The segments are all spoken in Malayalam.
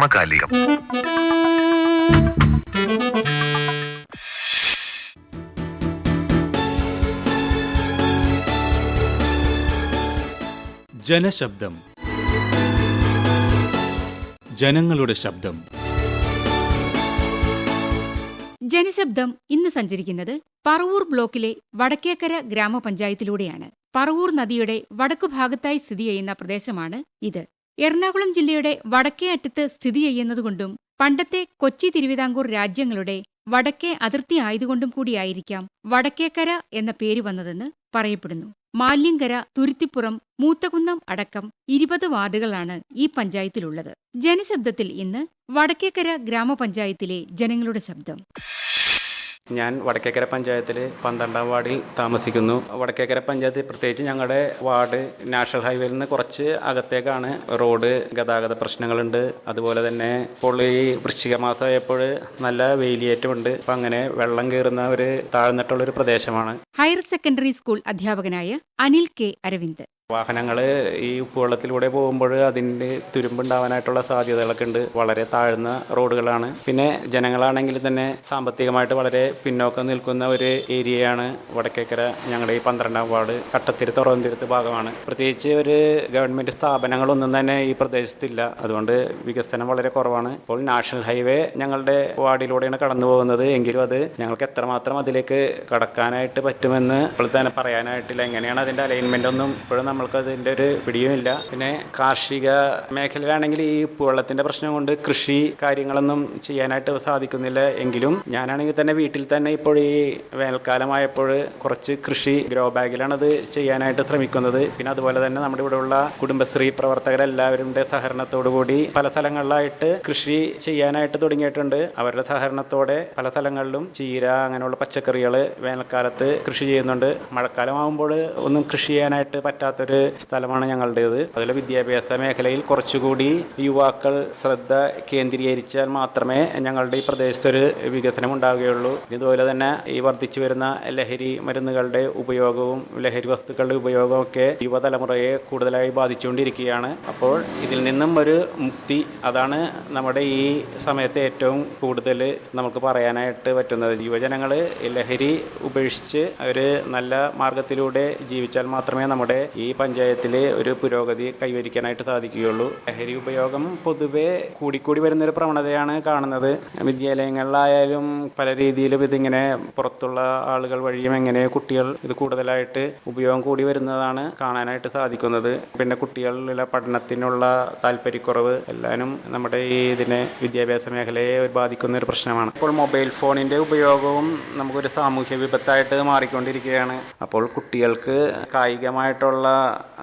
സമകാലികം. ജനശബ്ദം. ജനങ്ങളുടെ ശബ്ദം. ജനശബ്ദം ഇന്ന് സഞ്ചരിക്കുന്നത് പറവൂർ ബ്ലോക്കിലെ വടക്കേക്കര ഗ്രാമപഞ്ചായത്തിലൂടെയാണ്. പറവൂർ നദിയുടെ വടക്കുഭാഗത്തായി സ്ഥിതി ചെയ്യുന്ന പ്രദേശമാണ് ഇത്. എറണാകുളം ജില്ലയുടെ വടക്കേ അറ്റത്ത് സ്ഥിതി ചെയ്യുന്നതുകൊണ്ടും പണ്ടത്തെ കൊച്ചി തിരുവിതാംകൂർ രാജ്യങ്ങളുടെ വടക്കേ അതിർത്തി ആയതുകൊണ്ടും കൂടിയായിരിക്കാം വടക്കേക്കര എന്ന പേര് വന്നതെന്ന് പറയപ്പെടുന്നു. മാല്യങ്കര തുരുത്തിപ്പുറം മൂത്തകുന്നം അടക്കം ഇരുപത് വാർഡുകളാണ് ഈ പഞ്ചായത്തിലുള്ളത്. ജനശബ്ദത്തിൽ ഇന്ന് വടക്കേക്കര ഗ്രാമപഞ്ചായത്തിലെ ജനങ്ങളുടെ ശബ്ദം. ഞാൻ വടക്കേക്കര പഞ്ചായത്തിൽ പന്ത്രണ്ടാം വാർഡിൽ താമസിക്കുന്നു. വടക്കേക്കര പഞ്ചായത്ത് പ്രത്യേകിച്ച് ഞങ്ങളുടെ വാർഡ് നാഷണൽ ഹൈവേയിൽ നിന്ന് കുറച്ച് അകത്തേക്കാണ് റോഡ് ഗതാഗത പ്രശ്നങ്ങളുണ്ട്. അതുപോലെ തന്നെ ഇപ്പോൾ ഈ വൃശ്ചിക മാസമായപ്പോൾ നല്ല വേലിയേറ്റമുണ്ട് അപ്പം അങ്ങനെ വെള്ളം കയറുന്ന ഒരു താഴ്ന്നിട്ടുള്ളൊരു പ്രദേശമാണ്. ഹയർ സെക്കൻഡറി സ്കൂൾ അധ്യാപകനായ അനിൽ കെ അരവിന്ദ്. വാഹനങ്ങൾ ഈ ഉപ്പുവെള്ളത്തിലൂടെ പോകുമ്പോൾ അതിന്റെ തുരുമ്പുണ്ടാവാനായിട്ടുള്ള സാധ്യതകളൊക്കെ ഉണ്ട്. വളരെ താഴ്ന്ന റോഡുകളാണ്. പിന്നെ ജനങ്ങളാണെങ്കിൽ തന്നെ സാമ്പത്തികമായിട്ട് വളരെ പിന്നോക്കം നിൽക്കുന്ന ഒരു ഏരിയയാണ് വടക്കേക്കര. ഞങ്ങളുടെ ഈ പന്ത്രണ്ടാം വാർഡ് കട്ടത്തിരുത്ത് ഉറവന്തിരുത്ത് ഭാഗമാണ്. പ്രത്യേകിച്ച് ഒരു ഗവൺമെന്റ് സ്ഥാപനങ്ങളൊന്നും തന്നെ ഈ പ്രദേശത്തില്ല. അതുകൊണ്ട് വികസനം വളരെ കുറവാണ്. ഇപ്പോൾ നാഷണൽ ഹൈവേ ഞങ്ങളുടെ വാർഡിലൂടെയാണ് കടന്നു പോകുന്നത്. എങ്കിലും അത് ഞങ്ങൾക്ക് എത്രമാത്രം അതിലേക്ക് കടക്കാനായിട്ട് പറ്റുമെന്ന് ഇപ്പോൾ തന്നെ പറയാനായിട്ടില്ല. എങ്ങനെയാണ് അതിന്റെ അലൈൻമെന്റ് ഒന്നും ഇപ്പോഴും നമ്മൾക്ക് അതിന്റെ ഒരു പിടിയുമില്ല. പിന്നെ കാർഷിക മേഖലയിലാണെങ്കിൽ ഈ വെള്ളത്തിന്റെ പ്രശ്നം കൊണ്ട് കൃഷി കാര്യങ്ങളൊന്നും ചെയ്യാനായിട്ട് സാധിക്കുന്നില്ല എങ്കിലും ഞാനാണെങ്കിൽ തന്നെ വീട്ടിൽ തന്നെ ഇപ്പോൾ ഈ വേനൽക്കാലമായപ്പോൾ കുറച്ച് കൃഷി ഗ്രോ ബാഗിലാണ് അത് ചെയ്യാനായിട്ട് ശ്രമിക്കുന്നത്. പിന്നെ അതുപോലെ തന്നെ നമ്മുടെ ഇവിടെയുള്ള കുടുംബശ്രീ പ്രവർത്തകരെല്ലാവരുടെ സഹകരണത്തോടു കൂടി പല സ്ഥലങ്ങളിലായിട്ട് കൃഷി ചെയ്യാനായിട്ട് തുടങ്ങിയിട്ടുണ്ട്. അവരുടെ സഹകരണത്തോടെ പല സ്ഥലങ്ങളിലും ചീര അങ്ങനെയുള്ള പച്ചക്കറികൾ വേനൽക്കാലത്ത് കൃഷി ചെയ്യുന്നുണ്ട്. മഴക്കാലമാകുമ്പോൾ ഒന്നും കൃഷി ചെയ്യാനായിട്ട് പറ്റാത്തൊരു സ്ഥലമാണ് ഞങ്ങളുടേത്. അതുപോലെ വിദ്യാഭ്യാസ മേഖലയിൽ കുറച്ചുകൂടി യുവാക്കൾ ശ്രദ്ധ കേന്ദ്രീകരിച്ചാൽ മാത്രമേ ഞങ്ങളുടെ ഈ പ്രദേശത്തൊരു വികസനം ഉണ്ടാവുകയുള്ളൂ ഇതുപോലെ തന്നെ ഈ വർദ്ധിച്ചു വരുന്ന ലഹരി മരുന്നുകളുടെ ഉപയോഗവും ലഹരി വസ്തുക്കളുടെ ഉപയോഗവും ഒക്കെ യുവതലമുറയെ കൂടുതലായി ബാധിച്ചുകൊണ്ടിരിക്കുകയാണ്. അപ്പോൾ ഇതിൽ നിന്നും ഒരു മുക്തി അതാണ് നമ്മുടെ ഈ സമയത്ത് ഏറ്റവും കൂടുതൽ നമുക്ക് പറയാനായിട്ട് പറ്റുന്നത്. യുവജനങ്ങൾ ലഹരി ഉപേക്ഷിച്ച് ഒരു നല്ല മാർഗത്തിലൂടെ ജീവിച്ചാൽ മാത്രമേ നമ്മുടെ ഈ പഞ്ചായത്തിൽ ഒരു പുരോഗതി കൈവരിക്കാനായിട്ട് സാധിക്കുകയുള്ളൂ. ലഹരി ഉപയോഗം പൊതുവെ കൂടിക്കൂടി വരുന്നൊരു പ്രവണതയാണ് കാണുന്നത്. വിദ്യാലയങ്ങളിലായാലും പല രീതിയിലും ഇതിങ്ങനെ പുറത്തുള്ള ആളുകൾ വഴിയും എങ്ങനെ കുട്ടികൾ ഇത് കൂടുതലായിട്ട് ഉപയോഗം കൂടി വരുന്നതാണ് കാണാനായിട്ട് സാധിക്കുന്നത്. പിന്നെ കുട്ടികളിലെ പഠനത്തിനുള്ള താല്പര്യക്കുറവ് എല്ലാവരും നമ്മുടെ ഈ ഇതിനെ വിദ്യാഭ്യാസ മേഖലയെ ബാധിക്കുന്ന ഒരു പ്രശ്നമാണ്. ഇപ്പോൾ മൊബൈൽ ഫോണിന്റെ ഉപയോഗവും നമുക്കൊരു സാമൂഹ്യ വിപത്തായിട്ട് മാറിക്കൊണ്ടിരിക്കുകയാണ്. അപ്പോൾ കുട്ടികൾക്ക് കായികമായിട്ടുള്ള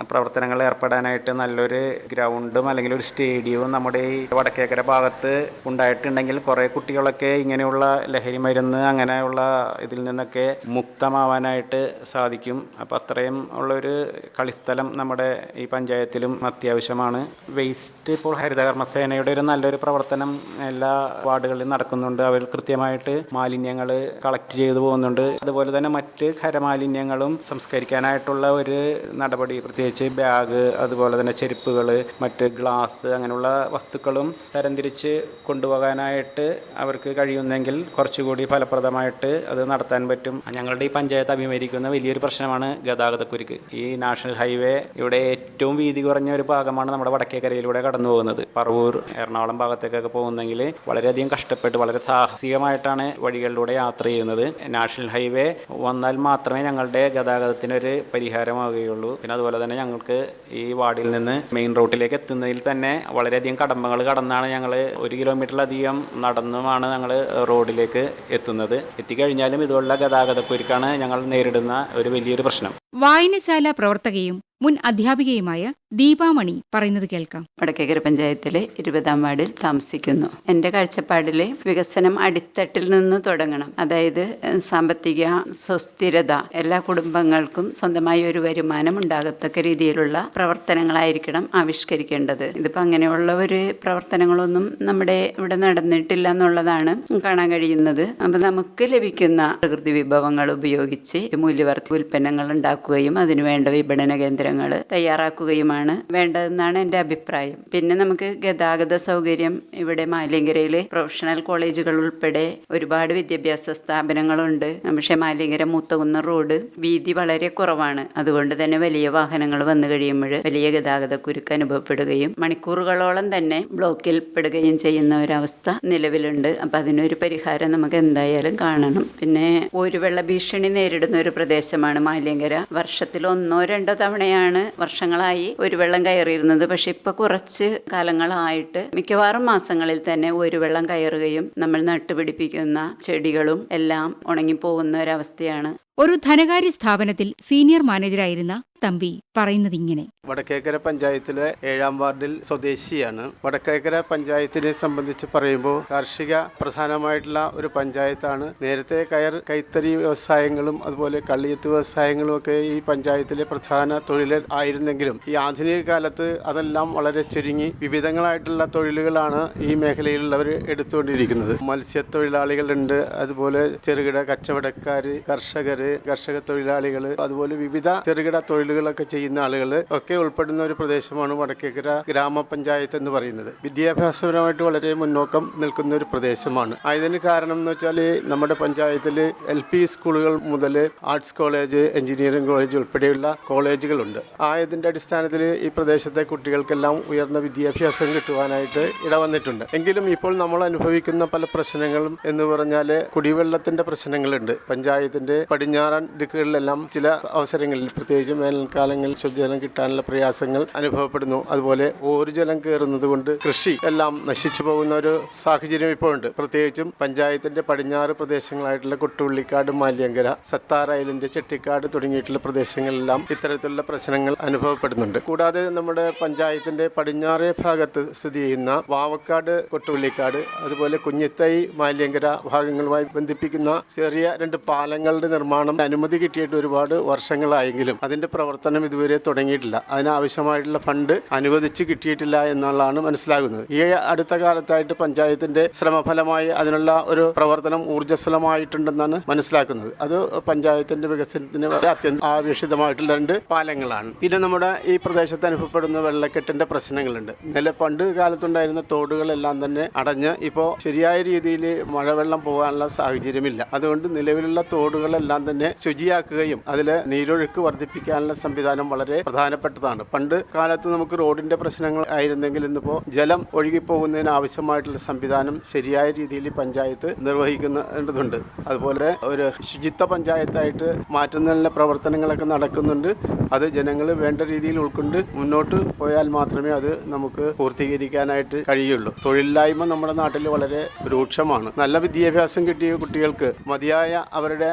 പ്രവർത്തനങ്ങൾ ഏർപ്പെടാനായിട്ട് നല്ലൊരു ഗ്രൗണ്ടും അല്ലെങ്കിൽ ഒരു സ്റ്റേഡിയവും നമ്മുടെ ഈ വടക്കേക്കര ഭാഗത്ത് ഉണ്ടായിട്ടുണ്ടെങ്കിൽ കുറേ കുട്ടികളൊക്കെ ഇങ്ങനെയുള്ള ലഹരി മരുന്ന് അങ്ങനെയുള്ള ഇതിൽ നിന്നൊക്കെ മുക്തമാവാനായിട്ട് സാധിക്കും. അപ്പോൾ അത്രയും ഉള്ളൊരു കളിസ്ഥലം നമ്മുടെ ഈ പഞ്ചായത്തിലും അത്യാവശ്യമാണ്. വേസ്റ്റ് ഇപ്പോൾ ഹരിതകർമ്മസേനയുടെ ഒരു നല്ലൊരു പ്രവർത്തനം എല്ലാ വാർഡുകളിലും നടക്കുന്നുണ്ട്. അവർ കൃത്യമായിട്ട് മാലിന്യങ്ങൾ കളക്ട് ചെയ്തു പോകുന്നുണ്ട്. അതുപോലെ തന്നെ മറ്റ് ഖരമാലിന്യങ്ങളും സംസ്കരിക്കാനായിട്ടുള്ള ഒരു നടപടി പ്രത്യേകിച്ച് ബാഗ് അതുപോലെ തന്നെ ചെരുപ്പുകൾ മറ്റ് ഗ്ലാസ് അങ്ങനെയുള്ള വസ്തുക്കളും തരംതിരിച്ച് കൊണ്ടുപോകാനായിട്ട് അവർക്ക് കഴിയുന്നെങ്കിൽ കുറച്ചുകൂടി ഫലപ്രദമായിട്ട് അത് നടത്താൻ പറ്റും. ഞങ്ങളുടെ ഈ പഞ്ചായത്ത് അഭിമുഖീകരിക്കുന്ന വലിയൊരു പ്രശ്നമാണ് ഗതാഗതക്കുരുക്ക്. ഈ നാഷണൽ ഹൈവേ ഇവിടെ ഏറ്റവും വീതി കുറഞ്ഞ ഒരു ഭാഗമാണ് നമ്മുടെ വടക്കേക്കരയിലൂടെ കടന്നു പോകുന്നത്. പറവൂർ എറണാകുളം ഭാഗത്തേക്കൊക്കെ പോകുന്നെങ്കിൽ വളരെയധികം കഷ്ടപ്പെട്ട് വളരെ സാഹസികമായിട്ടാണ് വഴികളിലൂടെ യാത്ര ചെയ്യുന്നത്. നാഷണൽ ഹൈവേ വന്നാൽ മാത്രമേ ഞങ്ങളുടെ ഗതാഗതത്തിനൊരു പരിഹാരമാവുകയുള്ളൂ. പിന്നെ അതുപോലെ തന്നെ ഞങ്ങൾക്ക് ഈ വാർഡിൽ നിന്ന് മെയിൻ റോട്ടിലേക്ക് എത്തുന്നതിൽ തന്നെ വളരെയധികം കടമ്പകൾ കടന്നാണ് ഞങ്ങൾ ഒരു കിലോമീറ്ററിലധികം നടന്നുമാണ് ഞങ്ങൾ റോഡിലേക്ക് എത്തുന്നത്. എത്തിക്കഴിഞ്ഞാലും ഇതുപോലുള്ള ഗതാഗതക്കുരുക്കാണ് ഞങ്ങൾ നേരിടുന്ന ഒരു വലിയൊരു പ്രശ്നം. വായനശാല പ്രവർത്തകയും മുൻ അധ്യാപികയുമായ ദീപാമണി പറയുന്നത് കേൾക്കാം. വടക്കേക്കര പഞ്ചായത്തിലെ ഇരുപതാം വാർഡിൽ താമസിക്കുന്നു. എന്റെ കാഴ്ചപ്പാടിലെ വികസനം അടിത്തട്ടിൽ നിന്ന് തുടങ്ങണം. അതായത് സാമ്പത്തിക സുസ്ഥിരത. എല്ലാ കുടുംബങ്ങൾക്കും സ്വന്തമായി ഒരു വരുമാനം ഉണ്ടാകത്തക്ക രീതിയിലുള്ള പ്രവർത്തനങ്ങളായിരിക്കണം ആവിഷ്കരിക്കേണ്ടത്. ഇതിപ്പോൾ അങ്ങനെയുള്ള ഒരു പ്രവർത്തനങ്ങളൊന്നും നമ്മുടെ ഇവിടെ നടന്നിട്ടില്ല എന്നുള്ളതാണ് കാണാൻ കഴിയുന്നത്. അപ്പം നമുക്ക് ലഭിക്കുന്ന പ്രകൃതി വിഭവങ്ങൾ ഉപയോഗിച്ച് മൂല്യവർദ്ധ ഉൽപ്പന്നങ്ങൾ ഉണ്ടാക്കുക ഉണ്ടാക്കുകയും അതിനുവേണ്ട വിപണന കേന്ദ്രങ്ങൾ തയ്യാറാക്കുകയുമാണ്. വേണ്ടതെന്നാണ് എന്റെ അഭിപ്രായം. പിന്നെ നമുക്ക് ഗതാഗത സൗകര്യം ഇവിടെ മാലിങ്കരയിൽ പ്രൊഫഷണൽ കോളേജുകൾ ഉൾപ്പെടെ ഒരുപാട് വിദ്യാഭ്യാസ സ്ഥാപനങ്ങളുണ്ട്. പക്ഷേ മാലിങ്കര മൂത്തകുന്ന റോഡ് വീതി വളരെ കുറവാണ്. അതുകൊണ്ട് തന്നെ വലിയ വാഹനങ്ങൾ വന്നു കഴിയുമ്പോൾ വലിയ ഗതാഗത കുരുക്ക് അനുഭവപ്പെടുകയും മണിക്കൂറുകളോളം തന്നെ ബ്ലോക്കിൽ പെടുകയും ചെയ്യുന്ന ഒരവസ്ഥ നിലവിലുണ്ട്. അപ്പം അതിനൊരു പരിഹാരം നമുക്ക് എന്തായാലും കാണണം. പിന്നെ ഒരു വെള്ള ഭീഷണി നേരിടുന്ന ഒരു പ്രദേശമാണ് മാലിങ്കര വർഷത്തിൽ ഒന്നോ രണ്ടോ തവണയാണ് വർഷങ്ങളായി ഒരു വെള്ളം കയറിയിരുന്നത്. പക്ഷെ ഇപ്പൊ കുറച്ച് കാലങ്ങളായിട്ട് മിക്കവാറും മാസങ്ങളിൽ തന്നെ ഒരു വെള്ളം കയറുകയും നമ്മൾ നട്ടുപിടിപ്പിക്കുന്ന ചെടികളും എല്ലാം ഉണങ്ങിപ്പോകുന്ന ഒരവസ്ഥയാണ് ഒരു ധനകാര്യ സ്ഥാപനത്തിൽ സീനിയർ മാനേജരായിരുന്ന തമ്പി പറയുന്നതിങ്ങനെ. വടക്കേക്കര പഞ്ചായത്തിലെ ഏഴാം വാർഡിൽ സ്വദേശിയാണ്. വടക്കേക്കര പഞ്ചായത്തിനെ സംബന്ധിച്ച് പറയുമ്പോൾ കാർഷിക പ്രധാനമായിട്ടുള്ള ഒരു പഞ്ചായത്താണ്. നേരത്തെ കയർ കൈത്തറി വ്യവസായങ്ങളും അതുപോലെ കള്ളിയത്ത് വ്യവസായങ്ങളും ഒക്കെ ഈ പഞ്ചായത്തിലെ പ്രധാന തൊഴിൽ ആയിരുന്നെങ്കിലും ഈ ആധുനിക കാലത്ത് അതെല്ലാം വളരെ ചുരുങ്ങി വിവിധങ്ങളായിട്ടുള്ള തൊഴിലുകളാണ് ഈ മേഖലയിലുള്ളവർ എടുത്തുകൊണ്ടിരിക്കുന്നത്. മത്സ്യത്തൊഴിലാളികളുണ്ട് അതുപോലെ ചെറുകിട കച്ചവടക്കാർ കർഷകർ കർഷക തൊഴിലാളികൾ അതുപോലെ വിവിധ ചെറുകിട തൊഴിലുകളൊക്കെ ചെയ്യുന്ന ആളുകൾ ഒക്കെ ഉൾപ്പെടുന്ന ഒരു പ്രദേശമാണ് വടക്കേക്കര ഗ്രാമപഞ്ചായത്ത് എന്ന് പറയുന്നത്. വിദ്യാഭ്യാസപരമായിട്ട് വളരെ മുന്നോക്കം നിൽക്കുന്ന ഒരു പ്രദേശമാണ്. അതിന് കാരണം എന്ന് വെച്ചാൽ നമ്മുടെ പഞ്ചായത്തിൽ എൽ പി സ്കൂളുകൾ മുതൽ ആർട്സ് കോളേജ് എഞ്ചിനീയറിംഗ് കോളേജ് ഉൾപ്പെടെയുള്ള കോളേജുകളുണ്ട്. ആയതിന്റെ അടിസ്ഥാനത്തിൽ ഈ പ്രദേശത്തെ കുട്ടികൾക്കെല്ലാം ഉയർന്ന വിദ്യാഭ്യാസം കിട്ടുവാനായിട്ട് ഇടവന്നിട്ടുണ്ട്. എങ്കിലും ഇപ്പോൾ നമ്മൾ അനുഭവിക്കുന്ന പല പ്രശ്നങ്ങളും എന്ന് പറഞ്ഞാൽ കുടിവെള്ളത്തിന്റെ പ്രശ്നങ്ങളുണ്ട്. പഞ്ചായത്തിന്റെ പടിഞ്ഞാറൻ ദിക്കുകളിലെല്ലാം ചില അവസരങ്ങളിൽ പ്രത്യേകിച്ച് വേനൽക്കാലങ്ങളിൽ ശുദ്ധജലം കിട്ടാനുള്ള പ്രയാസങ്ങൾ അനുഭവപ്പെടുന്നു. അതുപോലെ ഓരുജലം കയറുന്നത് കൊണ്ട് കൃഷി എല്ലാം നശിച്ചു പോകുന്ന ഒരു സാഹചര്യം ഇപ്പോൾ ഉണ്ട് പ്രത്യേകിച്ചും പഞ്ചായത്തിന്റെ പടിഞ്ഞാറ് പ്രദേശങ്ങളായിട്ടുള്ള കൊട്ടുള്ളിക്കാട് മാലിയങ്കര സത്താർ ഐലൻഡ് ചെട്ടിക്കാട് തുടങ്ങിയിട്ടുള്ള പ്രദേശങ്ങളിലെല്ലാം ഇത്തരത്തിലുള്ള പ്രശ്നങ്ങൾ അനുഭവപ്പെടുന്നുണ്ട്. കൂടാതെ നമ്മുടെ പഞ്ചായത്തിന്റെ പടിഞ്ഞാറേ ഭാഗത്ത് സ്ഥിതി ചെയ്യുന്ന വാവക്കാട് കൊട്ടുള്ളിക്കാട് അതുപോലെ കുഞ്ഞിത്തൈ മാലിയങ്കര ഭാഗങ്ങളുമായി ബന്ധിപ്പിക്കുന്ന ചെറിയ രണ്ട് പാലങ്ങളുടെ നിർമ്മാണം അനുമതി കിട്ടിയിട്ട് ഒരുപാട് വർഷങ്ങളായെങ്കിലും അതിന്റെ പ്രവർത്തനം ഇതുവരെ തുടങ്ങിയിട്ടില്ല. അതിനാവശ്യമായിട്ടുള്ള ഫണ്ട് അനുവദിച്ച് കിട്ടിയിട്ടില്ല എന്നുള്ളതാണ് മനസ്സിലാകുന്നത്. ഈ അടുത്ത കാലത്തായിട്ട് പഞ്ചായത്തിന്റെ ശ്രമഫലമായി അതിനുള്ള ഒരു പ്രവർത്തനം ഊർജസ്വലമായിട്ടുണ്ടെന്നാണ് മനസ്സിലാക്കുന്നത്. അത് പഞ്ചായത്തിന്റെ വികസനത്തിന് അത്യന്തം ആവേശിതമായിട്ടുള്ള രണ്ട് പാലങ്ങളാണ്. പിന്നെ നമ്മുടെ ഈ പ്രദേശത്ത് അനുഭവപ്പെടുന്ന വെള്ളക്കെട്ടിന്റെ പ്രശ്നങ്ങളുണ്ട്. നില പണ്ട് കാലത്തുണ്ടായിരുന്ന തോടുകളെല്ലാം തന്നെ അടഞ്ഞ് ഇപ്പോൾ ശരിയായ രീതിയിൽ മഴവെള്ളം പോകാനുള്ള സാഹചര്യമില്ല. അതുകൊണ്ട് നിലവിലുള്ള തോടുകളെല്ലാം തന്നെ ശുചിയാക്കുകയും അതിൽ നീരൊഴുക്ക് വർദ്ധിപ്പിക്കാനുള്ള സംവിധാനം വളരെ പ്രധാനപ്പെട്ടതാണ്. പണ്ട് കാലത്ത് നമുക്ക് റോഡിന്റെ പ്രശ്നങ്ങൾ ആയിരുന്നെങ്കിൽ ഇന്നിപ്പോ ജലം ഒഴുകിപ്പോകുന്നതിന് ആവശ്യമായിട്ടുള്ള സംവിധാനം ശരിയായ രീതിയിൽ പഞ്ചായത്ത് നിർവഹിക്കുന്നുണ്ട് അതുപോലെ ഒരു ശുചിത്വ പഞ്ചായത്തായിട്ട് മാറ്റുന്നതിനുള്ള പ്രവർത്തനങ്ങളൊക്കെ നടക്കുന്നുണ്ട്. അത് ജനങ്ങൾ വേണ്ട രീതിയിൽ ഉൾക്കൊണ്ട് മുന്നോട്ട് പോയാൽ മാത്രമേ അത് നമുക്ക് പൂർത്തീകരിക്കാനായിട്ട് കഴിയുള്ളൂ. തൊഴിലില്ലായ്മ നമ്മുടെ നാട്ടിൽ വളരെ രൂക്ഷമാണ്. നല്ല വിദ്യാഭ്യാസം കിട്ടിയ കുട്ടികൾക്ക് മതിയായ അവരുടെ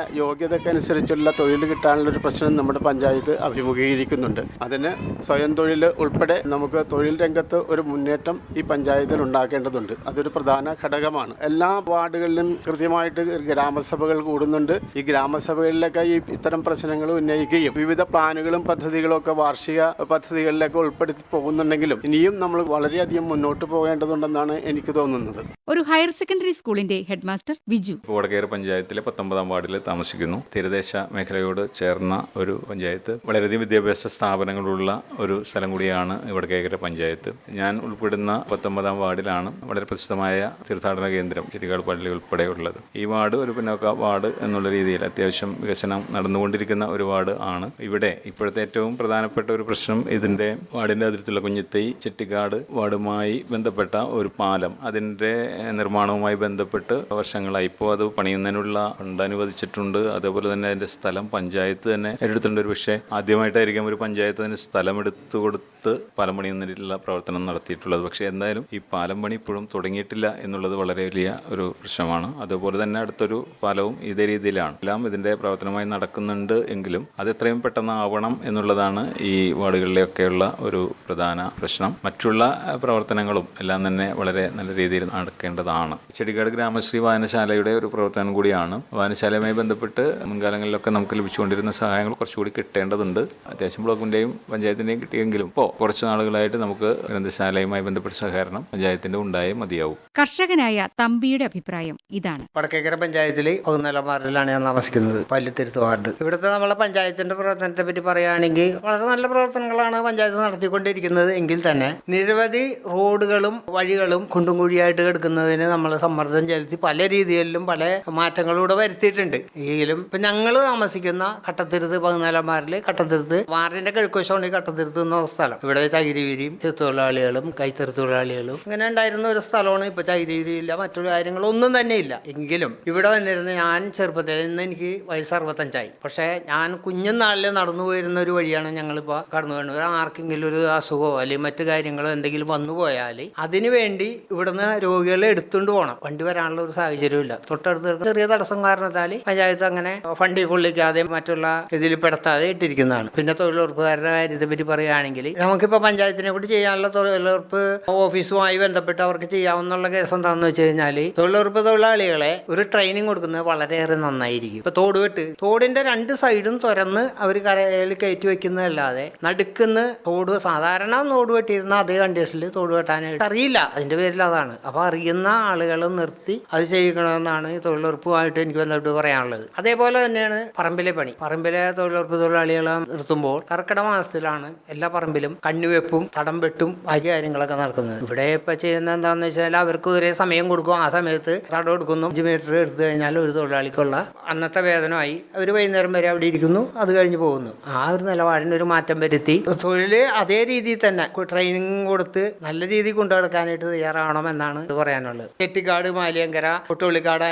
യോഗ്യതക്കനുസരിച്ചുള്ള തൊഴിൽ കിട്ടാനുള്ള ഒരു പ്രശ്നം നമ്മുടെ പഞ്ചായത്ത് അഭിമുഖീകരിക്കുന്നുണ്ട്. അതിന് സ്വയം തൊഴിൽ ഉൾപ്പെടെ നമുക്ക് തൊഴിൽ രംഗത്ത് ഒരു മുന്നേറ്റം ഈ പഞ്ചായത്തിൽ ഉണ്ടാക്കേണ്ടതുണ്ട് അതൊരു പ്രധാന ഘടകമാണ്. എല്ലാ വാർഡുകളിലും കൃത്യമായിട്ട് ഗ്രാമസഭകൾ കൂടുന്നുണ്ട്. ഈ ഗ്രാമസഭകളിലൊക്കെ ഈ ഇത്തരം പ്രശ്നങ്ങൾ ഉന്നയിക്കുകയും വിവിധ പ്ലാനുകളും പദ്ധതികളും ഒക്കെ വാർഷിക പദ്ധതികളിലൊക്കെ ഉൾപ്പെടുത്തി പോകുന്നുണ്ടെങ്കിലും ഇനിയും നമ്മൾ വളരെയധികം മുന്നോട്ട് പോകേണ്ടതുണ്ടെന്നാണ് എനിക്ക് തോന്നുന്നത്. ഒരു ഹയർ സെക്കൻഡറി സ്കൂളിന്റെ ഹെഡ്മാസ്റ്റർ വിജു. വടകേര പഞ്ചായത്തിലെ പത്തൊമ്പതാം വാർഡിൽ താമസിക്കുന്നു. തീരദേശ മേഖലയോട് ചേർന്ന ഒരു പഞ്ചായത്ത്. വളരെയധികം വിദ്യാഭ്യാസ സ്ഥാപനങ്ങളുള്ള ഒരു സ്ഥലം കൂടിയാണ് വടക്കേക്കര പഞ്ചായത്ത്. ഞാൻ ഉൾപ്പെടുന്ന പത്തൊമ്പതാം വാർഡിലാണ് വളരെ പ്രസിദ്ധമായ തീർത്ഥാടന കേന്ദ്രം ചിരികാട് പള്ളി ഉൾപ്പെടെയുള്ളത് ഈ വാർഡ് ഒരു പിന്നോക്ക വാർഡ് എന്നുള്ള രീതിയിൽ അത്യാവശ്യം വികസനം നടന്നുകൊണ്ടിരിക്കുന്ന ഒരു വാർഡ് ആണ്. ഇവിടെ ഇപ്പോഴത്തെ ഏറ്റവും പ്രധാനപ്പെട്ട ഒരു പ്രശ്നം ഇതിന്റെ വാർഡിന്റെ അതിർത്തിയുള്ള കുഞ്ഞിത്തൈ ചെട്ടിക്കാട് വാർഡുമായി ബന്ധപ്പെട്ട ഒരു പാലം. അതിന്റെ നിർമ്മാണവുമായി ബന്ധപ്പെട്ട് വർഷങ്ങളായി ഇപ്പോൾ അത് പണിയുന്നതിനുള്ള ഫണ്ട് അനുവദിച്ചിട്ടുണ്ട്. അതേപോലെ തന്നെ അതിന്റെ സ്ഥലം പഞ്ചായത്ത് തന്നെ ഏറ്റെടുത്തിട്ടുണ്ട്. ഒരു പക്ഷേ ആദ്യമായിട്ടായിരിക്കും ഒരു പഞ്ചായത്ത് അതിന് സ്ഥലം എടുത്തു കൊടുത്ത് പാലം പണിയുന്നതിനുള്ള പ്രവർത്തനം നടത്തിയിട്ടുള്ളത്. പക്ഷേ എന്തായാലും ഈ പാലം പണി ഇപ്പോഴും തുടങ്ങിയിട്ടില്ല എന്നുള്ളത് വളരെ വലിയ ഒരു പ്രശ്നമാണ്. അതുപോലെ തന്നെ അടുത്തൊരു പാലവും ഇതേ രീതിയിലാണ്. എല്ലാം ഇതിന്റെ പ്രവർത്തനമായി നടക്കുന്നുണ്ട് എങ്കിലും അത് എത്രയും പെട്ടെന്ന് ആവണം എന്നുള്ളതാണ് ഈ വാർഡുകളിലെയൊക്കെയുള്ള ഒരു പ്രധാന പ്രശ്നം. മറ്റുള്ള പ്രവർത്തനങ്ങളും എല്ലാം തന്നെ വളരെ നല്ല രീതിയിൽ നടക്കേണ്ടതാണ്. ചെടിക്കാട് ഗ്രാമശ്രീ വായനശാലയുടെ ഒരു പ്രവർത്തനം കൂടിയാണ്. വായനശാലയുമായി ബന്ധപ്പെട്ട് മുൻകാലങ്ങളിലൊക്കെ നമുക്ക് ലഭിച്ചുകൊണ്ടിരുന്ന സഹായങ്ങൾ കുറച്ചുകൂടി കിട്ടേണ്ടതുണ്ട്. അത്യാവശ്യം ബ്ലോക്കിന്റെയും പഞ്ചായത്തിന്റെയും കിട്ടിയെങ്കിലും ഇപ്പോൾ കുറച്ച് നാളുകളായിട്ട് നമുക്ക് ഗ്രന്ഥശാലയുമായി ബന്ധപ്പെട്ട സഹകരണം പഞ്ചായത്തിന്റെ ഉണ്ടായേ മതിയാവും. കർഷകനായ തമ്പിയുടെ അഭിപ്രായം ഇതാണ്. വടക്കേക്കര പഞ്ചായത്തിൽ ഒന്നല വാർഡിലാണ് ഞാൻ താമസിക്കുന്നത് പല്ലിത്തിരുത്ത് വാർഡ്. ഇവിടുത്തെ നമ്മളെ പഞ്ചായത്തിന്റെ പ്രവർത്തനത്തെ പറ്റി പറയുകയാണെങ്കിൽ വളരെ നല്ല പ്രവർത്തനങ്ങളാണ് പഞ്ചായത്ത് നടത്തിക്കൊണ്ടിരിക്കുന്നത് എങ്കിൽ തന്നെ നിരവധി റോഡുകളും വഴികളും കുണ്ടും കുഴിയായിട്ട് കിടക്കുന്നതിന് നമ്മൾ സമ്മർദ്ദം ചെലുത്തി പല രീതിയിലും പല മാറ്റങ്ങളും ഇവിടെ വരുത്തിയിട്ടുണ്ട്. എങ്കിലും ഇപ്പൊ ഞങ്ങൾ താമസിക്കുന്ന കട്ടത്തിരുത്ത് പതിനാലാം വാർഡിൽ കട്ടത്തിരുത്ത് വാർഡിന്റെ കിഴക്കുവശമാണ് ഈ കട്ടത്തിരുത്ത് എന്ന സ്ഥലം. ഇവിടെ ചകിരിവിരിയും ചെത്തൊഴിലാളികളും കൈത്തറി തൊഴിലാളികളും ഇങ്ങനെ ഉണ്ടായിരുന്ന ഒരു സ്ഥലമാണ് ഇപ്പൊ ചകിരിവിരി ഇല്ല മറ്റൊരു കാര്യങ്ങളൊന്നും തന്നെ ഇല്ല. എങ്കിലും ഇവിടെ വന്നിരുന്ന ഞാൻ ചെറുപ്പത്തിൽ ഇന്ന് എനിക്ക് വയസ്സ് അറുപത്തഞ്ചായി. പക്ഷേ ഞാൻ കുഞ്ഞുനാളിൽ നടന്നു പോയിരുന്ന ഒരു വഴിയാണ് ഞങ്ങളിപ്പോൾ കടന്നു പോകുന്നത് ആർക്കെങ്കിലും ഒരു അസുഖമോ അല്ലെങ്കിൽ മറ്റു കാര്യങ്ങളോ എന്തെങ്കിലും വന്നു പോയാൽ അതിനു വേണ്ടി ഇവിടുന്ന് രോഗികളെ എടുത്തുകൊണ്ട് പോകണം വണ്ടി വരാനുള്ള ഒരു സാഹചര്യമില്ല തൊട്ടടുത്ത് ചെറിയ തടസ്സം കാരണത്താൽ പഞ്ചായത്ത് അങ്ങനെ ഫണ്ടിൽ കൊള്ളിക്കാതെ മറ്റുള്ള ഇതിൽ പെടുത്താതെ ഇട്ടിരിക്കുന്നതാണ്. പിന്നെ തൊഴിലുറപ്പുകാരുടെ കാര്യത്തെ പറ്റി പറയുകയാണെങ്കിൽ നമുക്കിപ്പോൾ പഞ്ചായത്തിനെ കൂടി ചെയ്യാനുള്ള തൊഴിലുറപ്പ് ഓഫീസുമായി ബന്ധപ്പെട്ട് അവർക്ക് ചെയ്യാവുന്ന കേസ് എന്താണെന്ന് വെച്ച് കഴിഞ്ഞാൽ തൊഴിലുറപ്പ് തൊഴിലാളികളെ ഒരു ട്രെയിനിങ് കൊടുക്കുന്നത് വളരെയേറെ നന്നായിരിക്കും. ഇപ്പൊ തോടുവെട്ട് തോടിന്റെ രണ്ട് സൈഡും തുറന്ന് അവർ കരയിൽ കയറ്റി വെക്കുന്നതല്ലാതെ നടുക്കുന്ന് തോട് സാധാരണ തോട് വെട്ടിയിരുന്ന അതേ കണ്ടീഷനിൽ തോട് വെട്ടാനായിട്ട് അറിയില്ല. അതിന്റെ പേരിൽ അതാണ്. അപ്പൊ അറിയുന്ന ആളുകൾ നിർത്തി അത് ചെയ്യണമെന്നാണ് തൊഴിലുറപ്പുമായിട്ട് എനിക്ക് ബന്ധപ്പെട്ട് പറയാനുള്ളത്. അതേപോലെ തന്നെയാണ് പറമ്പിലെ പണി. പറമ്പിലെ തൊഴിലുറപ്പ് തൊഴിലാളികളെ നിർത്തുമ്പോൾ കർക്കിടക മാസത്തിലാണ് എല്ലാ പറമ്പിലും കണ്ണുവെപ്പും തടം വെട്ടും ബാക്കി കാര്യങ്ങളൊക്കെ നടക്കുന്നത്. ഇവിടെ ഇപ്പൊ ചെയ്യുന്ന എന്താണെന്ന് വെച്ചാൽ അവർക്ക് ഒരേ സമയം കൊടുക്കും. ആ സമയത്ത് തടം എടുക്കുന്നു അഞ്ച് മീറ്റർ എടുത്തു കഴിഞ്ഞാൽ ഒരു തൊഴിലാളിക്കുള്ള അന്നത്തെ വേതനമായി അവർ വൈകുന്നേരം വരെ അവിടെ ഇരിക്കുന്നു. അത് കഴിഞ്ഞ് പോകുന്നു. ആ ഒരു നിലപാടിന് ഒരു മാറ്റം വരുത്തി തൊഴിൽ അതേ രീതിയിൽ തന്നെ ട്രെയിനിങ് കൊടുത്ത് നല്ല രീതിയിൽ കൊണ്ടുനടക്കാനായിട്ട് തയ്യാറാവണം എന്നാണ് ഇത് പറയാനുള്ളത്. ചെട്ടിക്കാട് മാലിയങ്കര ഒട്ടുള്ളിക്കാട്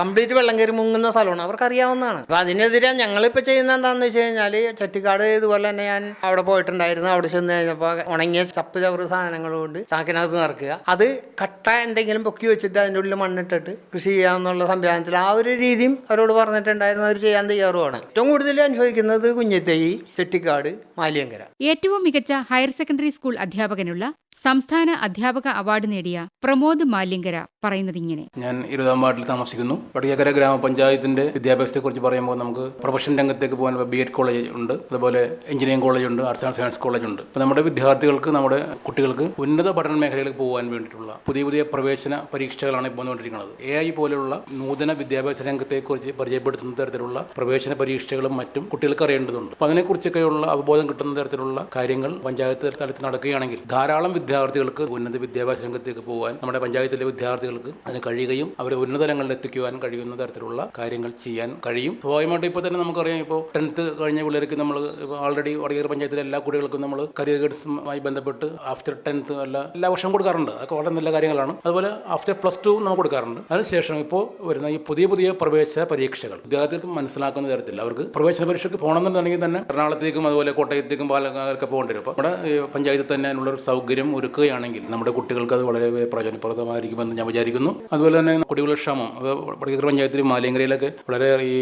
കംപ്ലീറ്റ് വെള്ളം കയറി മുങ്ങുന്ന സ്ഥലമാണ്. അവർക്ക് അറിയാവുന്നതാണ്. അപ്പൊ അതിനെതിരെ ഞങ്ങളിപ്പോൾ ചെയ്യുന്ന എന്താണെന്ന് വെച്ച് കഴിഞ്ഞാൽ ചെറ്റിക്കാട് ഇതുപോലെ തന്നെ ഞാൻ അവിടെ പോയിട്ടുണ്ടായിരുന്നു. അവിടെ ചെന്ന് കഴിഞ്ഞപ്പോൾ ഉണങ്ങിയ ചപ്പ് ചവറ് സാധനങ്ങൾ കൊണ്ട് ചാക്കിനകത്ത് നിറക്കുക. അത് കട്ട എന്തെങ്കിലും പൊക്കി വെച്ചിട്ട് അതിന്റെ ഉള്ളിൽ മണ്ണിട്ടിട്ട് കൃഷി ചെയ്യാമെന്നുള്ള സംവിധാനത്തിൽ ആ ഒരു രീതിയും അവരോട് പറഞ്ഞിട്ടുണ്ടായിരുന്നു. അവർ ചെയ്യാൻ തയ്യാറുമാണ്. ഏറ്റവും കൂടുതൽ അനുഭവിക്കുന്നത് കുഞ്ഞത്തൈ ചെട്ടിക്കാട് മാലിയങ്കര. ഏറ്റവും മികച്ച ഹയർ സെക്കൻഡറി സ്കൂൾ അധ്യാപകനുള്ള സംസ്ഥാന അധ്യാപക അവാർഡ് നേടിയ പ്രമോദ് മാലിങ്കര പറയുന്നതിങ്ങനെ ഞാൻ ഇരുപതാം വാർഡിൽ താമസിക്കുന്നു. വടക്കേക്കര ഗ്രാമപഞ്ചായത്തിന്റെ വിദ്യാഭ്യാസത്തെക്കുറിച്ച് പറയുമ്പോൾ നമുക്ക് പ്രൊഫഷൻ രംഗത്തേക്ക് പോകാൻ ബി എഡ് കോളേജ് ഉണ്ട്. അതുപോലെ എഞ്ചിനീയറിംഗ് കോളേജ് ഉണ്ട് ആർട്സ് ആൻഡ് സയൻസ് കോളേജ് ഉണ്ട്. അപ്പോൾ നമ്മുടെ വിദ്യാർത്ഥികൾക്ക് നമ്മുടെ കുട്ടികൾക്ക് ഉന്നത പഠന മേഖലയിലേക്ക് പോകാൻ വേണ്ടിയിട്ടുള്ള പുതിയ പുതിയ പ്രവേശന പരീക്ഷകളാണ് ഇപ്പോൾ വന്നുകൊണ്ടിരിക്കുന്നത്. എ ഐ പോലെയുള്ള നൂതന വിദ്യാഭ്യാസ രംഗത്തെക്കുറിച്ച് പരിചയപ്പെടുത്തുന്ന തരത്തിലുള്ള പ്രവേശന പരീക്ഷകളും മറ്റും കുട്ടികൾക്ക് അറിയേണ്ടതുണ്ട്. അപ്പോൾ അതിനെക്കുറിച്ചൊക്കെയുള്ള അവബോധം കിട്ടുന്ന തരത്തിലുള്ള കാര്യങ്ങൾ പഞ്ചായത്ത് തലത്തിൽ നടക്കുകയാണെങ്കിൽ ധാരാളം വിദ്യാർത്ഥികൾക്ക് ഉന്നത വിദ്യാഭ്യാസ രംഗത്തേക്ക് പോകാൻ നമ്മുടെ പഞ്ചായത്തിലെ വിദ്യാർത്ഥികൾക്ക് അതിന് കഴിയുകയും അവരെ ഉന്നതലങ്ങളിൽ എത്തിക്കുവാൻ കഴിയുന്ന തരത്തിലുള്ള കാര്യങ്ങൾ ചെയ്യാൻ കഴിയും. സ്വാഭാവികമായിട്ട് ഇപ്പോൾ തന്നെ നമുക്കറിയാം ഇപ്പോൾ ടെൻത്ത് കഴിഞ്ഞ പിള്ളേർക്ക് നമ്മൾ ആൾറെഡി വടകർ പഞ്ചായത്തിലെ എല്ലാ കുട്ടികൾക്കും നമ്മൾ കരിയർ ഗൈഡ്സുമായി ബന്ധപ്പെട്ട് ആഫ്റ്റർ ടെൻത്ത് അല്ല എല്ലാ വർഷവും കൊടുക്കാറുണ്ട്. അതൊക്കെ വളരെ നല്ല കാര്യങ്ങളാണ്. അതുപോലെ ആഫ്റ്റർ പ്ലസ് ടു നമ്മൾ കൊടുക്കാറുണ്ട്. അതിനുശേഷം ഇപ്പോൾ വരുന്ന ഈ പുതിയ പുതിയ പ്രവേശന പരീക്ഷകൾ വിദ്യാർത്ഥികൾക്ക് മനസ്സിലാക്കുന്ന തരത്തിൽ അവർക്ക് പ്രവേശന പരീക്ഷയ്ക്ക് പോകണമെന്നുണ്ടെങ്കിൽ തന്നെ എറണാകുളത്തേക്കും അതുപോലെ കോട്ടയത്തേക്കും പാലക്കാടൊക്കെ പോകേണ്ടി വരും. അപ്പോൾ നമ്മുടെ പഞ്ചായത്തിൽ തന്നെ അതിനുള്ളൊരു സൗകര്യം ഒരുക്കുകയാണെങ്കിൽ നമ്മുടെ കുട്ടികൾക്ക് അത് വളരെ പ്രയോജനപ്രദമായിരിക്കുമെന്ന് ഞാൻ വിചാരിക്കുന്നു. അതുപോലെ തന്നെ കുടിവെള്ള ക്ഷാമം പടിക്കര പഞ്ചായത്തിൽ മാലിയങ്കരയിലൊക്കെ വളരെ ഈ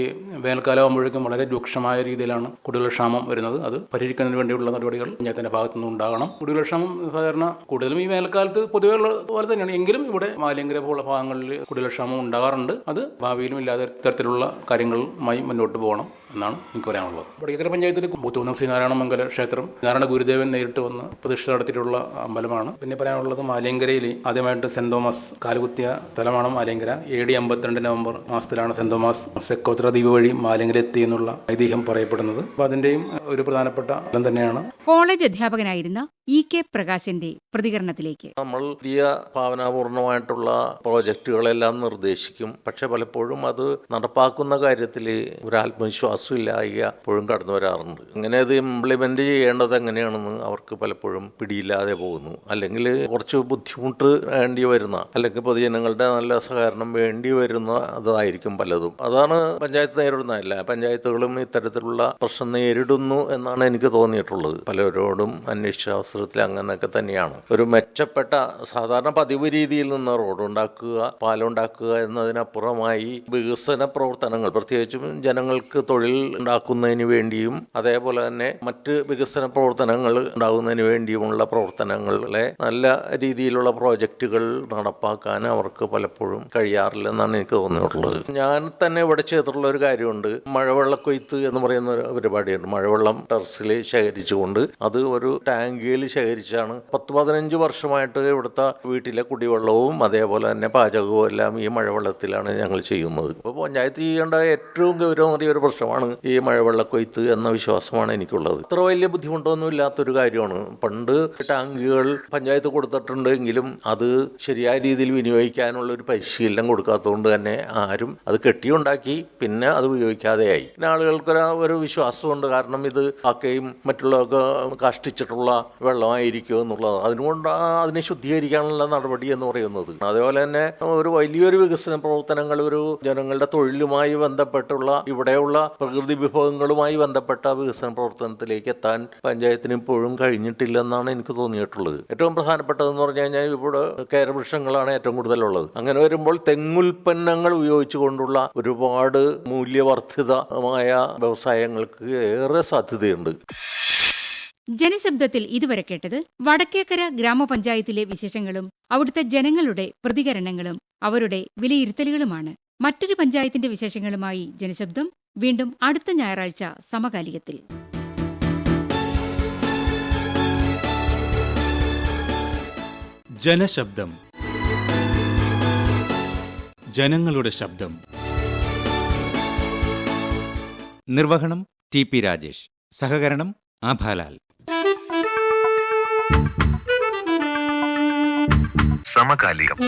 വേനൽക്കാലം ആകുമ്പോഴേക്കും വളരെ രൂക്ഷമായ രീതിയിലാണ് കുടിവെള്ള ക്ഷാമം വരുന്നത്. അത് പരിഹരിക്കുന്നതിന് വേണ്ടിയുള്ള നടപടികൾ പഞ്ചായത്തിന്റെ ഭാഗത്തു നിന്ന് ഉണ്ടാകണം. കുടിവെള്ള ക്ഷാമം സാധാരണ കൂടുതലും ഈ വേനൽക്കാലത്ത് പൊതുവെ ഉള്ള പോലെ തന്നെയാണ്. എങ്കിലും ഇവിടെ മാലിയങ്കര പോലുള്ള ഭാഗങ്ങളിൽ കുടിവെള്ള ക്ഷാമം ഉണ്ടാകാറുണ്ട്. അത് ഭാവിയിലും ഇല്ലാതെ തരത്തിലുള്ള കാര്യങ്ങളുമായി മുന്നോട്ട് പോകണം. എന്നാണ് എനിക്ക് പറയാനുള്ളത്. വടക്കേക്കര പഞ്ചായത്തിൽ മുത്തൂന്ന ശ്രീനാരായണ മംഗല ക്ഷേത്രം നാരായണ ഗുരുദേവൻ നേരിട്ട് വന്ന് പ്രതിഷ്ഠ നടത്തിയിട്ടുള്ള അമ്പലമാണ്. പിന്നെ പറയാനുള്ളത് മാലിയങ്കരയിൽ ആദ്യമായിട്ട് സെന്റ് തോമസ് കാലുകുത്തിയ സ്ഥലമാണ് മാലിയങ്കര. എ ഡി അമ്പത്തിരണ്ട് നവംബർ മാസത്തിലാണ് സെന്റ് തോമസ് സെക്കോത്ര ദ്വീപ് വഴി മാലിയങ്കര എത്തി എന്നുള്ള ഐതിഹ്യം പറയപ്പെടുന്നത്. അപ്പോൾ അതിന്റെയും ഒരു പ്രധാനപ്പെട്ട ഫലം തന്നെയാണ്. കോളേജ് അധ്യാപകനായിരുന്ന ഇ കെ പ്രകാശിന്റെ പ്രതികരണത്തിലേക്ക്. നമ്മൾ പുതിയ ഭാവനാപൂർണമായിട്ടുള്ള പ്രോജക്റ്റുകളെല്ലാം നിർദ്ദേശിക്കും. പക്ഷെ പലപ്പോഴും അത് നടപ്പാക്കുന്ന കാര്യത്തിൽ ഒരു ആത്മവിശ്വാസം ഇല്ലായ്ക എപ്പോഴും കടന്നു വരാറുണ്ട്. അങ്ങനെ അത് ഇംപ്ലിമെന്റ് ചെയ്യേണ്ടത് എങ്ങനെയാണെന്ന് അവർക്ക് പലപ്പോഴും പിടിയില്ലാതെ പോകുന്നു. അല്ലെങ്കിൽ കുറച്ച് ബുദ്ധിമുട്ട് വേണ്ടി വരുന്ന അല്ലെങ്കിൽ പൊതുജനങ്ങളുടെ നല്ല സഹകരണം വേണ്ടി വരുന്ന അതായിരിക്കും പലതും. അതാണ് പഞ്ചായത്ത് നേരിടുന്ന എല്ലാ പഞ്ചായത്തുകളും ഇത്തരത്തിലുള്ള പ്രശ്നം നേരിടുന്നു എന്നാണ് എനിക്ക് തോന്നിയിട്ടുള്ളത്. പലരോടും അന്വേഷിച്ച അവസരത്തിൽ അങ്ങനെയൊക്കെ തന്നെയാണ്. ഒരു മെച്ചപ്പെട്ട സാധാരണ പതിവ് രീതിയിൽ നിന്ന് റോഡ് ഉണ്ടാക്കുക പാലുണ്ടാക്കുക എന്നതിനപ്പുറമായി വികസന പ്രവർത്തനങ്ങൾ പ്രത്യേകിച്ചും ജനങ്ങൾക്ക് തൊഴിൽ ഉണ്ടാക്കുന്നതിന് വേണ്ടിയും അതേപോലെ തന്നെ മറ്റ് വികസന പ്രവർത്തനങ്ങൾ ഉണ്ടാകുന്നതിന് വേണ്ടിയുമുള്ള പ്രവർത്തനങ്ങളെ നല്ല രീതിയിലുള്ള പ്രോജക്റ്റുകൾ നടപ്പാക്കാൻ അവർക്ക് പലപ്പോഴും കഴിയാറില്ലെന്നാണ് എനിക്ക് തോന്നിയിട്ടുള്ളത്. ഞാൻ തന്നെ ഇവിടെ ചെയ്തിട്ടുള്ള ഒരു കാര്യമുണ്ട്. മഴവെള്ള കൊയ്ത്ത് എന്ന് പറയുന്ന ഒരു പരിപാടിയുണ്ട്. മഴവെള്ളം ടെറസിൽ ശേഖരിച്ചുകൊണ്ട് അത് ഒരു ടാങ്കിയിൽ ശേഖരിച്ചാണ്. പത്ത് പതിനഞ്ച് വർഷമായിട്ട് ഇവിടുത്തെ വീട്ടിലെ കുടിവെള്ളവും അതേപോലെ തന്നെ പാചകവും എല്ലാം ഈ മഴവെള്ളത്തിലാണ് ഞങ്ങൾ ചെയ്യുന്നത്. ഇപ്പോൾ പഞ്ചായത്ത് ചെയ്യേണ്ട ഏറ്റവും ഗൗരവമേറിയ ഒരു പ്രശ്നമാണ് ഈ മഴവെള്ള കൊയ്ത്ത് എന്ന വിശ്വാസമാണ് എനിക്കുള്ളത്. ഇത്ര വലിയ ബുദ്ധിമുട്ടൊന്നും ഇല്ലാത്തൊരു കാര്യമാണ്. പണ്ട് ടാങ്കുകൾ പഞ്ചായത്ത് കൊടുത്തിട്ടുണ്ട് എങ്കിലും അത് ശരിയായ രീതിയിൽ വിനിയോഗിക്കാനുള്ള ഒരു പരിശീലനം കൊടുക്കാത്തതുകൊണ്ട് തന്നെ ആരും അത് കെട്ടിയുണ്ടാക്കി പിന്നെ അത് ഉപയോഗിക്കാതെയായി. പിന്നെ ആളുകൾക്ക് ഒരു വിശ്വാസമുണ്ട്. കാരണം ഇത് ആക്കയും മറ്റുള്ളവർക്ക് കഷ്ടിച്ചിട്ടുള്ള വെള്ളമായിരിക്കും എന്നുള്ളത്. അതിനുകൊണ്ട് അതിനെ ശുദ്ധീകരിക്കാനുള്ള നടപടി എന്ന് പറയുന്നത്. അതേപോലെ തന്നെ ഒരു വലിയൊരു വികസന പ്രവർത്തനങ്ങൾ ഒരു ജനങ്ങളുടെ തൊഴിലുമായി ബന്ധപ്പെട്ടുള്ള ഇവിടെയുള്ള പ്രകൃതി വിഭവങ്ങളുമായി ബന്ധപ്പെട്ട വികസന പ്രവർത്തനത്തിലേക്ക് എത്താൻ പഞ്ചായത്തിന് ഇപ്പോഴും കഴിഞ്ഞിട്ടില്ലെന്നാണ് എനിക്ക് തോന്നിയിട്ടുള്ളത്. ഏറ്റവും പ്രധാനപ്പെട്ടതെന്ന് പറഞ്ഞു കഴിഞ്ഞാൽ ഇവിടെ കേരവൃക്ഷങ്ങളാണ് ഏറ്റവും കൂടുതലുള്ളത്. അങ്ങനെ വരുമ്പോൾ തെങ്ങുൽപ്പന്നങ്ങൾ ഉപയോഗിച്ചുകൊണ്ടുള്ള ഒരുപാട് മൂല്യവർദ്ധിതമായ വ്യവസായങ്ങൾക്ക് ഏറെ സാധ്യതയുണ്ട്. ജനശബ്ദത്തിൽ ഇതുവരെ കേട്ടത് വടക്കേക്കര ഗ്രാമപഞ്ചായത്തിലെ വിശേഷങ്ങളും അവിടുത്തെ ജനങ്ങളുടെ പ്രതികരണങ്ങളും അവരുടെ വിലയിരുത്തലുകളുമാണ്. മറ്റൊരു പഞ്ചായത്തിന്റെ വിശേഷങ്ങളുമായി ജനശബ്ദം വീണ്ടും അടുത്ത ഞായറാഴ്ച സമകാലികത്തിൽ. ജനശബ്ദം. ജനങ്ങളുടെ ശബ്ദം. നിർവഹണം ടി പി രാജേഷ്. സഹകരണം ആഭാലാൽ. സമകാലികം.